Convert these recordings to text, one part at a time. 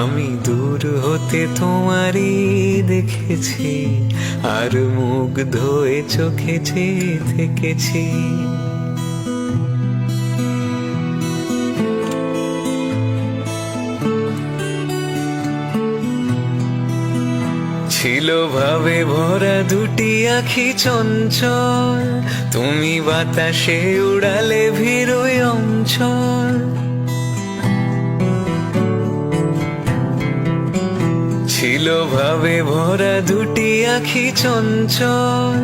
আমি দূর হতে তোমারই দেখেছি, আর মুখ ধোয়ে চোখে চেয়ে থেকেছি। ছিল ভাবে ভরা দুটি আখি চঞ্চল, তুমি বাতাসে উড়ালে ভিড়ই অঞ্চল। ছিল ভাবে ভরা দুটি আখি চঞ্চল।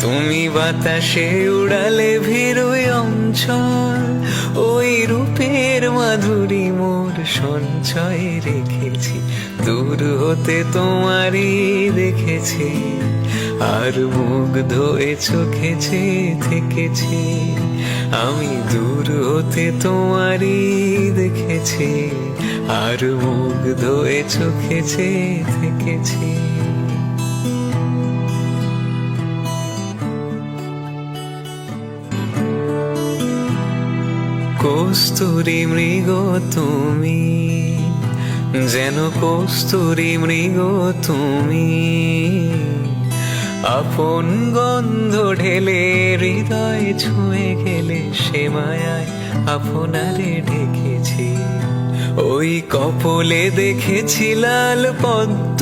তুমি বাতাসে উড়ালে ভিড়ই অঞ্চল। ওই রূপের মাধুরী মোর সঞ্চয়ে রেখেছি। দূর হতে তোমারই দেখেছি। আর মুখ ধোয়ে চোখে চেয়ে থেকেছি। আমি দূর হতে তোমারই দেখেছি, আর মুখ ধোয়ে চোখে থেকেছি। কস্তুরি মৃগ তুমি, যেন কস্তুরি মৃগ তুমি। আপন গন্ধ ঢেলে হৃদয় ছুঁয়ে গেলে সে মায়ায় আপনারে ঢেকেছি ওই কপলে দেখেছি লাল পদ্ম,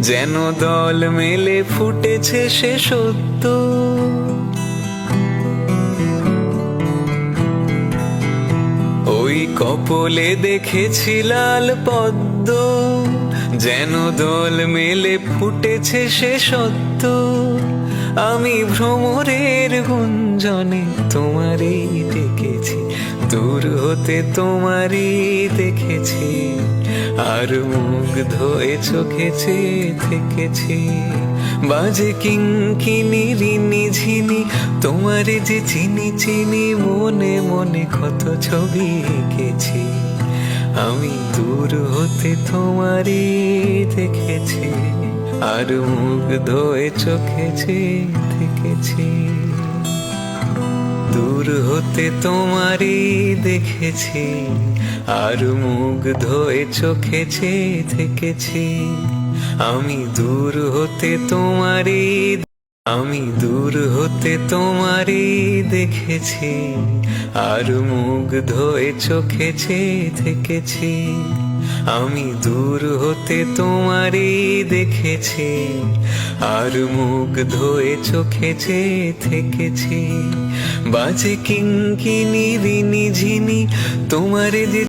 যেন দল মেলে ফুটেছে সে সত্য। ওই কপলে দেখেছি লাল পদ্ম, যেন দল মেলে ফুটেছে সে সত্য। আমি ভ্রমরের গুঞ্জনে তোমারই দেখেছি, দূর হতে তোমারই দেখেছি, আর মুখ ধোয়ে চোখে চেয়ে থেকেছি। বাজে কিঙ্কিনি, রিনি, ঝিনি, তোমারে যে চিনি চিনি মনে মনে কত ছবি এঁকেছি। আমি দূর হতে তোমারই দেখেছি। আর মুখ ধোয়ে চোখে থেকেছি, দূর হতে তোমারই দেখেছি, আর মুখ ধোয়ে চোখে চেয়ে থেকেছি, আমি দূর হতে তোমারই, আমি দূর হতে তোমারই দেখেছি, আর মুখ ধোয়ে চোখে চেয়ে থেকেছি। আমি দূর হতে তোমারই দেখেছি, আর মুখ ধোয়ে চোখে চেয়ে থেকেছি। বাজে কিঙ্কিনি, রিনি ঝিনি, তোমারে যে